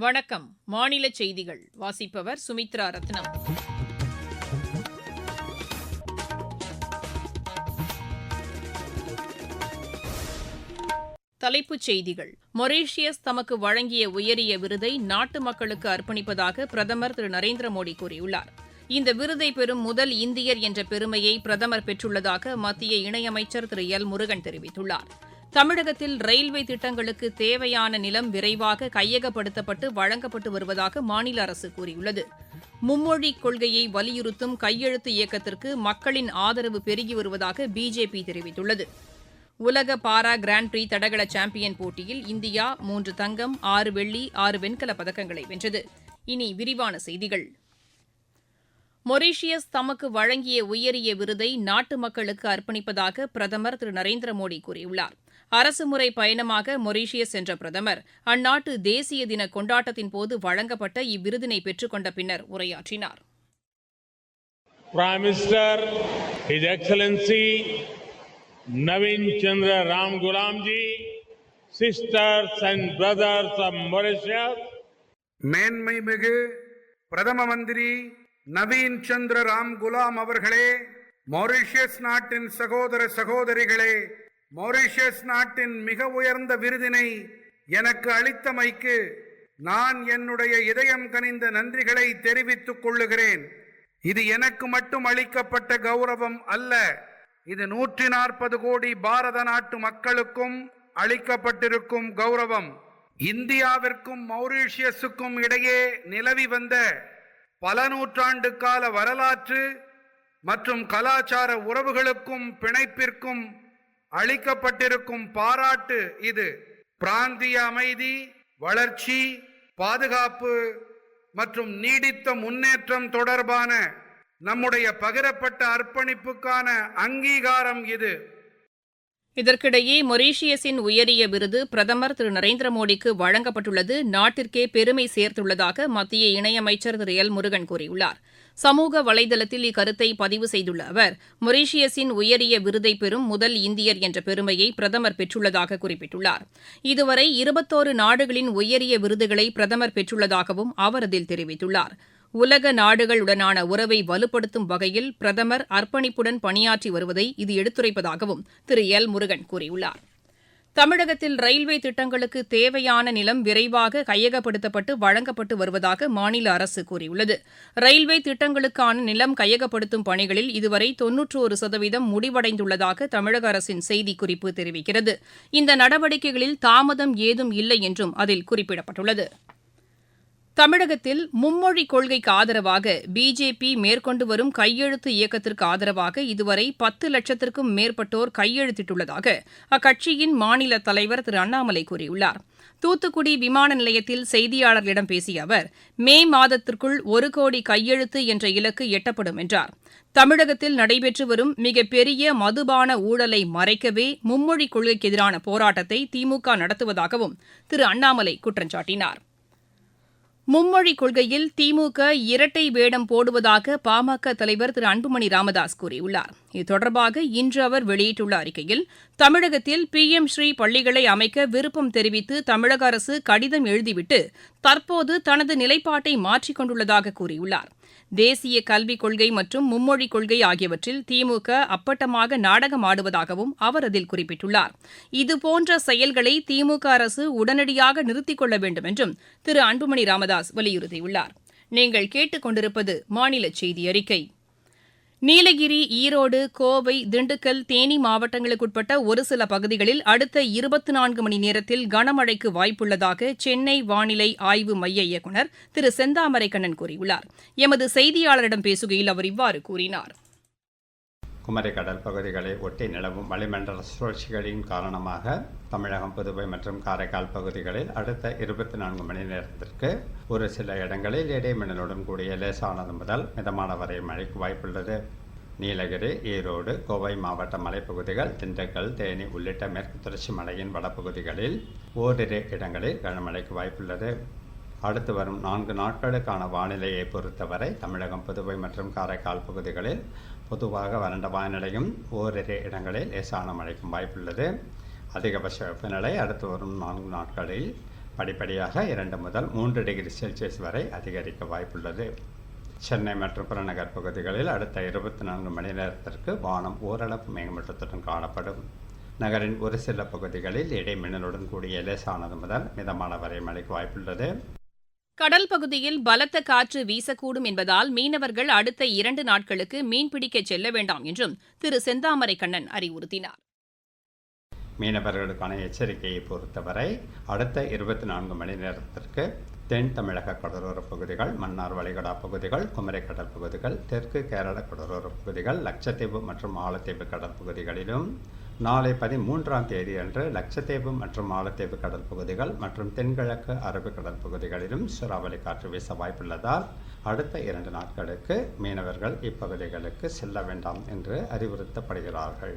வணக்கம். மாநில செய்திகள். வாசிப்பவர் சுமித்ரா ரத்னம். தலைப்புச் செய்திகள். மொரீஷியஸ் தமக்கு வழங்கிய உயரிய விருதை நாட்டு மக்களுக்கு அர்ப்பணிப்பதாக பிரதமர் திரு நரேந்திர மோடி கூறியுள்ளார். இந்த விருதை பெறும் முதல் இந்தியர் என்ற பெருமையை பிரதமர் பெற்றுள்ளதாக மத்திய இணையமைச்சர் திரு எல் முருகன் தெரிவித்துள்ளார். தமிழகத்தில் ரயில்வே திட்டங்களுக்கு தேவையான நிலம் விரைவாக கையகப்படுத்தப்பட்டு வழங்கப்பட்டு வருவதாக மாநில அரசு கூறியுள்ளது. மும்மொழி கொள்கையை வலியுறுத்தும் கையெழுத்து இயக்கத்திற்கு மக்களின் ஆதரவு பெருகி வருவதாக பிஜேபி தெரிவித்துள்ளது. உலக பாரா கிராண்ட் பிரீ தடகள சாம்பியன் போட்டியில் இந்தியா மூன்று தங்கம் ஆறு வெள்ளி ஆறு வெண்கலப் பதக்கங்களை வென்றது. இனி விரிவான செய்திகள். மொரீஷியஸ் தமக்கு வழங்கிய உயரிய விருதை நாட்டு மக்களுக்கு அர்ப்பணிப்பதாக பிரதமர் திரு நரேந்திர மோடி கூறியுள்ளார். அரசுமுறை பயணமாக மொரீஷியஸ் சென்ற பிரதமர் அந்நாட்டு தேசிய தின கொண்டாட்டத்தின் போது வழங்கப்பட்ட இவ்விருதினை பெற்றுக்கொண்ட பின்னர் உரையாற்றினார். Prime Minister, His Excellency Navin Chandra Ram Gulam ji, sisters and brothers of Mauritius, மேன்மை மிகு பிரதம மந்திரி நவீன் சந்திர ராம் குலாம் அவர்களே மொரிஷியஸ் நாட்டின் சகோதர சகோதரிகளே மொரிஷியஸ் நாட்டின் மிக உயர்ந்த விருதினை எனக்கு அளித்தமைக்கு நான் என்னுடைய இதயம் கனிந்த நன்றிகளை தெரிவித்துக் கொள்ளுகிறேன். இது எனக்கு மட்டும் அளிக்கப்பட்ட கௌரவம் அல்ல. இது நூற்றி நாற்பது கோடி பாரத நாட்டு மக்களுக்கும் அளிக்கப்பட்டிருக்கும் கௌரவம். இந்தியாவிற்கும் மௌரீஷியஸுக்கும் இடையே நிலவி வந்த பல நூற்றாண்டு கால வரலாற்று மற்றும் கலாச்சார உறவுகளுக்கும் பிணைப்பிற்கும் அளிக்கப்பட்டிருக்கும் பாராட்டு இது. பிராந்திய அமைதி வளர்ச்சி பாதுகாப்பு மற்றும் நீடித்த முன்னேற்றம் தொடர்பான நம்முடைய பகிரப்பட்ட அர்ப்பணிப்புக்கான அங்கீகாரம் இது. இதற்கிடையே மொரீஷியஸின் உயரிய விருது பிரதமர் திரு நரேந்திர மோடிக்கு வழங்கப்பட்டுள்ளது. நாட்டிற்கே பெருமை சேர்த்துள்ளதாக மத்திய இணையமைச்சர் திரு எல் முருகன் கூறியுள்ளார். சமூக வலைதளத்தில் இக்கருத்தை பதிவு செய்துள்ள அவர் மொரீஷியஸின் உயரிய விருதை பெறும் முதல் இந்தியர் என்ற பெருமையை பிரதமர் பெற்றுள்ளதாக குறிப்பிட்டுள்ளார். இதுவரை இருபத்தோரு நாடுகளின் உயரிய விருதுகளை பிரதமர் பெற்றுள்ளதாகவும் அவர் அதில் தெரிவித்துள்ளார். உலக நாடுகளுடனான உறவை வலுப்படுத்தும் வகையில் பிரதமர் அர்ப்பணிப்புடன் பணியாற்றி வருவதை இது எடுத்துரைப்பதாகவும் திரு எல் முருகன் கூறியுள்ளார். தமிழகத்தில் ரயில்வே திட்டங்களுக்கு தேவையான நிலம் விரைவாக கையகப்படுத்தப்பட்டு வழங்கப்பட்டு வருவதாக மாநில அரசு கூறியுள்ளது. ரயில்வே திட்டங்களுக்கான நிலம் கையகப்படுத்தும் பணிகளில் இதுவரை தொன்னூற்றோரு சதவீதம் முடிவடைந்துள்ளதாக தமிழக அரசின் செய்திக்குறிப்பு தெரிவிக்கிறது. இந்த நடவடிக்கைகளில் தாமதம் ஏதும் இல்லை என்றும் அதில் குறிப்பிடப்பட்டுள்ளது. தமிழகத்தில் மும்மொழி கொள்கைக்கு ஆதரவாக பிஜேபி மேற்கொண்டு வரும் கையெழுத்து இயக்கத்திற்கு ஆதரவாக இதுவரை பத்து லட்சத்திற்கும் மேற்பட்டோர் கையெழுத்திட்டுள்ளதாக அக்கட்சியின் மாநில தலைவர் திரு அண்ணாமலை கூறியுள்ளார். தூத்துக்குடி விமான நிலையத்தில் செய்தியாளர்களிடம் பேசிய அவர் மே மாதத்திற்குள் ஒரு கோடி கையெழுத்து என்ற இலக்கு எட்டப்படும் என்றார். தமிழகத்தில் நடைபெற்று வரும் மிகப்பெரிய மதுபான ஊழலை மறைக்கவே மும்மொழி கொள்கைக்கு எதிரான போராட்டத்தை திமுக நடத்துவதாகவும் திரு அண்ணாமலை குற்றம் மும்மொழிக் மும்மொழி கொள்கையில் திமுக இரட்டை வேடம் போடுவதாக பாமக தலைவர் திரு அன்புமணி ராமதாஸ் கூறியுள்ளார். இது தொடர்பாக இன்று அவர் வெளியிட்டுள்ள அறிக்கையில் தமிழகத்தில் பி எம் ஸ்ரீ பள்ளிகளை அமைக்க விருப்பம் தெரிவித்து தமிழக அரசு கடிதம் எழுதிவிட்டு தற்போது தனது நிலைப்பாட்டை மாற்றிக் கொண்டுள்ளதாக கூறியுள்ளார். தேசிய கல்விக் கொள்கை மற்றும் மும்மொழி கொள்கை ஆகியவற்றில் திமுக அப்பட்டமாக நாடகம் ஆடுவதாகவும் அவர் அதில் குறிப்பிட்டுள்ளார். இதுபோன்ற செயல்களை திமுக அரசு உடனடியாக நிறுத்திக் கொள்ள வேண்டும் என்றும் திரு. அன்புமணி ராமதாஸ் வலியுறுத்தியுள்ளார். நீங்கள் கேட்டுக் கொண்டிருப்பது மாநில செய்தி அறிக்கை. நீலகிரி ஈரோடு கோவை திண்டுக்கல் தேனி மாவட்டங்களுக்குட்பட்ட ஒரு சில பகுதிகளில் அடுத்த இருபத்தி நான்கு மணி நேரத்தில் கனமழைக்கு வாய்ப்புள்ளதாக சென்னை வானிலை ஆய்வு மைய இயக்குநர் திரு செந்தாமரைக்கண்ணன் கூறியுள்ளார். எமது செய்தியாளரிடம் பேசுகையில் அவர் இவ்வாறு கூறினார். குமரி கடல் பகுதிகளை ஒட்டி நிலவும் வளிமண்டல சுழற்சிகளின் காரணமாக தமிழகம் புதுவை மற்றும் காரைக்கால் பகுதிகளில் அடுத்த இருபத்தி நான்கு மணி நேரத்திற்கு ஒரு சில இடங்களில் இடைமின்னலுடன் கூடிய லேசானது முதல் மிதமான வரை மழைக்கு வாய்ப்புள்ளது. நீலகிரி ஈரோடு கோவை மாவட்ட மலைப்பகுதிகள் திண்டுக்கல் தேனி உள்ளிட்ட மேற்கு தொடர்ச்சி மலையின் வடப்பகுதிகளில் ஓரிரு இடங்களில் கனமழைக்கு வாய்ப்புள்ளது. அடுத்து வரும் நான்கு நாட்களுக்கான வானிலையை பொறுத்தவரை தமிழகம் புதுவை மற்றும் காரைக்கால் பகுதிகளில் பொதுவாக வறண்ட வானிலையும் ஓரிரு இடங்களில் லேசான மழைக்கும் வாய்ப்புள்ளது. அதிகபட்ச வெப்பநிலை அடுத்து வரும் நான்கு நாட்களில் படிப்படியாக இரண்டு முதல் மூன்று டிகிரி செல்சியஸ் வரை அதிகரிக்க வாய்ப்புள்ளது. சென்னை மற்றும் புறநகர் பகுதிகளில் அடுத்த இருபத்தி நான்கு மணி நேரத்திற்கு வானம் ஓரளவு மேகமூட்டத்துடன் காணப்படும். நகரின் ஒரு சில பகுதிகளில் இடைமின்னலுடன் கூடிய லேசானது முதல் மிதமான வரை மழைக்கு வாய்ப்புள்ளது. கடல் பகுதியில் பலத்த காற்று வீசக்கூடும் என்பதால் மீனவர்கள் அடுத்த இரண்டு நாட்களுக்கு மீன்பிடிக்க செல்ல வேண்டாம் என்றும் திரு செந்தாமரை கண்ணன் அறிவுறுத்தினார். மீனவர்களுக்கான எச்சரிக்கையை பொறுத்தவரை அடுத்த இருபத்தி நான்கு மணி நேரத்திற்கு தென் தமிழக கடலோரப் பகுதிகள் மன்னார் வளைகுடா பகுதிகள் குமரி கடல் பகுதிகள் தெற்கு கேரள கடலோரப் பகுதிகள் லட்சத்தீவு மற்றும் ஆலத்தீவு கடல் பகுதிகளிலும் நாளை பதிமூன்றாம் தேதி அன்று லட்சத்தீவு மற்றும் ஆலத்தீவு கடல் பகுதிகள் மற்றும் தென்கிழக்கு அரபிக்கடல் பகுதிகளிலும் சூறாவளி காற்று வீச வாய்ப்புள்ளதால் அடுத்த இரண்டு நாட்களுக்கு மீனவர்கள் இப்பகுதிகளுக்கு செல்ல வேண்டாம் என்று அறிவுறுத்தப்படுகிறார்கள்.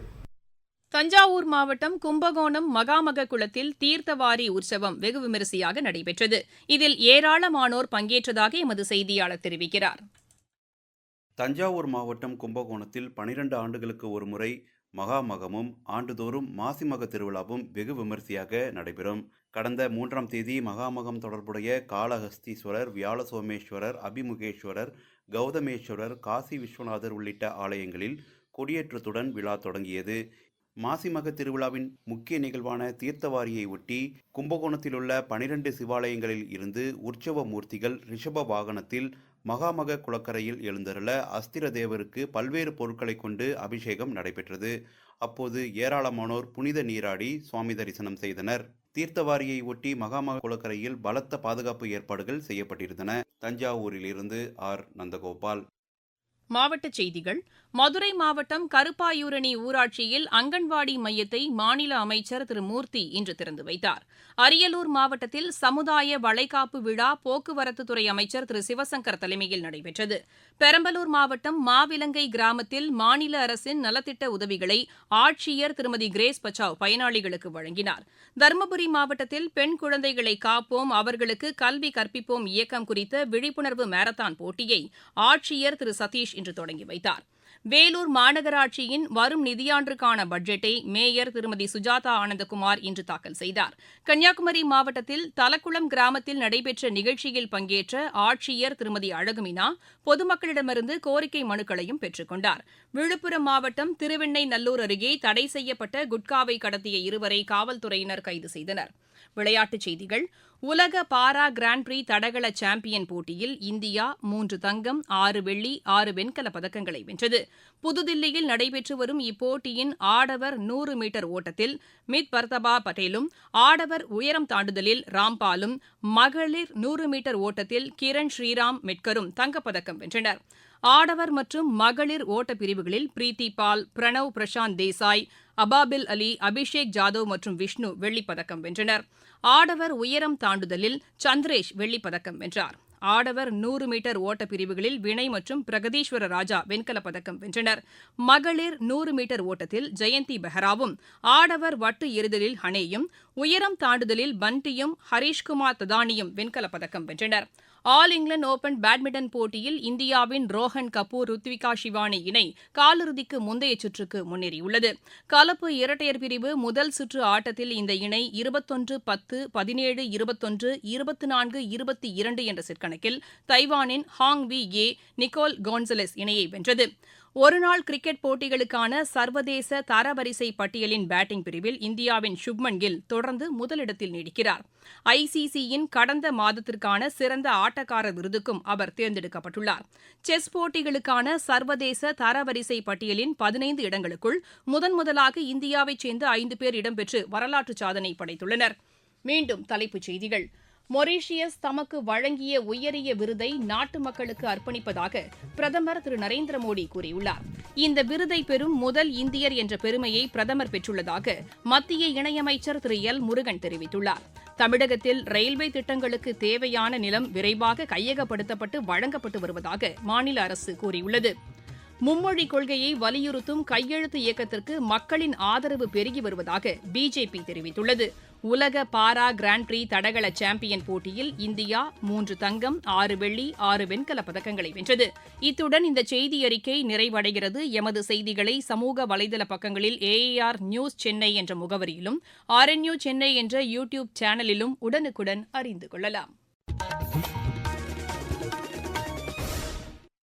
தஞ்சாவூர் மாவட்டம் கும்பகோணம் மகாமக குளத்தில் தீர்த்தவாரி உற்சவம் வெகு விமரிசையாக நடைபெற்றது. இதில் ஏராளமானோர் பங்கேற்றதாக எமது செய்தியாளர் தெரிவிக்கிறார். தஞ்சாவூர் மாவட்டம் கும்பகோணத்தில் பனிரெண்டு ஆண்டுகளுக்கு ஒரு முறை மகாமகமும் ஆண்டுதோறும் மாசிமக திருவிழாவும் வெகு விமரிசையாக நடைபெறும். கடந்த மூன்றாம் தேதி மகாமகம் தொடர்புடைய காளஹஸ்தீஸ்வரர் வியாழ சோமேஸ்வரர் அபிமுகேஸ்வரர் கௌதமேஸ்வரர் காசி விஸ்வநாதர் உள்ளிட்ட ஆலயங்களில் கொடியேற்றத்துடன் விழா தொடங்கியது. மாசிமக திருவிழாவின் முக்கிய நிகழ்வான தீர்த்தவாரியை ஒட்டி கும்பகோணத்தில் உள்ள பனிரெண்டு சிவாலயங்களில் இருந்து உற்சவ மூர்த்திகள் ரிஷப வாகனத்தில் மகாமக குளக்கரையில் எழுந்தருள அஸ்திர தேவருக்கு பல்வேறு பொருட்களை கொண்டு அபிஷேகம் நடைபெற்றது. அப்போது ஏராளமானோர் புனித நீராடி சுவாமி தரிசனம் செய்தனர். தீர்த்தவாரியை ஒட்டி மகாமக குளக்கரையில் பலத்த பாதுகாப்பு ஏற்பாடுகள் செய்யப்பட்டிருந்தன. தஞ்சாவூரிலிருந்து ஆர். நந்தகோபால். மாவட்டச் செய்திகள். மதுரை மாவட்டம் கருப்பாயூரணி ஊராட்சியில் அங்கன்வாடி மையத்தை மாநில அமைச்சர் திரு மூர்த்தி இன்று திறந்து வைத்தார். அரியலூர் மாவட்டத்தில் சமுதாய வளைகாப்பு விழா போக்குவரத்துத்துறை அமைச்சர் திரு சிவசங்கர் தலைமையில் நடைபெற்றது. பெரம்பலூர் மாவட்டம் மாவிலங்கை கிராமத்தில் மாநில அரசின் நலத்திட்ட உதவிகளை ஆட்சியர் திருமதி கிரேஸ் பச்சாவ் பயனாளிகளுக்கு வழங்கினார். தருமபுரி மாவட்டத்தில் பெண் குழந்தைகளை காப்போம் அவர்களுக்கு கல்வி கற்பிப்போம் இயக்கம் குறித்த விழிப்புணர்வு மாரத்தான் போட்டியை ஆட்சியர் திரு சதீஷ் இன்று தொடங்கி வைத்தார். வேலூர் மாநகராட்சியின் வரும் நிதியாண்டுக்கான பட்ஜெட்டை மேயர் திருமதி சுஜாதா ஆனந்தகுமார் இன்று தாக்கல் செய்தார். கன்னியாகுமரி மாவட்டத்தில் தலக்குளம் கிராமத்தில் நடைபெற்ற நிகழ்ச்சியில் பங்கேற்ற ஆட்சியர் திருமதி அழகுமினா பொதுமக்களிடமிருந்து கோரிக்கை மனுக்களையும் பெற்றுக்கொண்டார் விழுப்புரம் மாவட்டம் திருவெண்ணெய்நல்லூர் அருகே தடை செய்யப்பட்ட குட்காவை கடத்திய இருவரை காவல்துறையினர் கைது செய்தனர். விளையாட்டுச் செய்திகள். உலக பாரா கிராண்ட் பிரீ தடகள சாம்பியன் போட்டியில் இந்தியா மூன்று தங்கம் ஆறு வெள்ளி ஆறு வெண்கலப் பதக்கங்களை வென்றது. புதுதில்லியில் நடைபெற்று வரும் இப்போட்டியின் ஆடவர் நூறு மீட்டர் ஓட்டத்தில் மித் பர்தபா பட்டேலும் ஆடவர் உயரம் தாண்டுதலில் ராம்பாலும் மகளிர் நூறு மீட்டர் ஓட்டத்தில் கிரண் ஸ்ரீராம் மெட்கரும் தங்கப்பதக்கம் வென்றனர். ஆடவர் மற்றும் மகளிர் ஓட்டப் பிரிவுகளில் பிரீத்தி பால் பிரணவ் பிரசாந்த் தேசாய் அபாபில் அலி அபிஷேக் ஜாதவ் மற்றும் விஷ்ணு வெள்ளிப்பதக்கம் வென்றனர். ஆடவர் உயரம் தாண்டுதலில் சந்திரேஷ் வெள்ளிப்பதக்கம் வென்றார். ஆடவர் நூறு மீட்டர் ஓட்டப் பிரிவுகளில் வினய் மற்றும் பிரகதீஸ்வர ராஜா வெண்கலப் பதக்கம் வென்றனர். மகளிர் நூறு மீட்டர் ஓட்டத்தில் ஜெயந்தி பெஹராவும் ஆடவர் வட்டு எறிதலில் ஹனேயும் உயரம் தாண்டுதலில் பண்டியும் ஹரீஷ்குமார் ததானியும் வெண்கலப் பதக்கம் வென்றனர். ஆல் இங்கிலாந்து ஓபன் பேட்மிண்டன் போட்டியில் இந்தியாவின் ரோஹன் கபூர் ருத்விகா ஷிவானி இணை காலிறுதிக்கு முந்தைய சுற்றுக்கு முன்னேறியுள்ளது. கலப்பு இரட்டையர் பிரிவு முதல் சுற்று ஆட்டத்தில் இந்த இணை இருபத்தொன்று பத்து பதினேழு இருபத்தொன்று இருபத்தி நான்கு இருபத்தி இரண்டு என்ற செட் கணக்கில் தைவானின் ஹாங் வி ஏ நிக்கோல் கோன்சலஸ் இணையை வென்றது. ஒருநாள் கிரிக்கெட் போட்டிகளுக்கான சர்வதேச தரவரிசை பட்டியலின் பேட்டிங் பிரிவில் இந்தியாவின் சுப்மன் கில் தொடர்ந்து முதலிடத்தில் நீடிக்கிறார். ஐசிசியின் கடந்த மாதத்திற்கான சிறந்த ஆட்டக்காரர் விருதுக்கும் அவர் தேர்ந்தெடுக்கப்பட்டுள்ளார். செஸ் போட்டிகளுக்கான சர்வதேச தரவரிசை பட்டியலின் பதினைந்து இடங்களுக்குள் முதன் முதலாக இந்தியாவைச் சேர்ந்த ஐந்து பேர் இடம்பெற்று வரலாற்று சாதனை படைத்துள்ளனர். மீண்டும் தலைப்புச் செய்திகள். மொரீஷியஸ் தமக்கு வழங்கிய உயரிய விருதை நாட்டு மக்களுக்கு அர்ப்பணிப்பதாக பிரதமர் திரு நரேந்திர மோடி கூறியுள்ளார். இந்த விருதை பெறும் முதல் இந்தியர் என்ற பெருமையை பிரதமர் பெற்றுள்ளதாக மத்திய இணையமைச்சர் திரு எல் முருகன் தெரிவித்துள்ளார். தமிழகத்தில் ரயில்வே திட்டங்களுக்கு தேவையான நிலம் விரைவாக கையகப்படுத்தப்பட்டு வழங்கப்பட்டு வருவதாக மாநில அரசு கூறியுள்ளது. மும்மொழி கொள்கையை வலியுறுத்தும் கையெழுத்து இயக்கத்திற்கு மக்களின் ஆதரவு பெருகி வருவதாக பிஜேபி தெரிவித்துள்ளது. உலக பாரா கிராண்ட் பிரீ தடகள சாம்பியன் போட்டியில் இந்தியா மூன்று தங்கம் ஆறு வெள்ளி ஆறு வெண்கலப் பதக்கங்களை வென்றது. இத்துடன் இந்த செய்தி அறிக்கை நிறைவடைகிறது. எமது செய்திகளை சமூக வலைதள பக்கங்களில் ஏஏஆர் நியூஸ் சென்னை என்ற முகவரியிலும் ஆர்என்யூ சென்னை என்ற யூ டியூப் சேனலிலும் உடனுக்குடன் அறிந்து கொள்ளலாம்.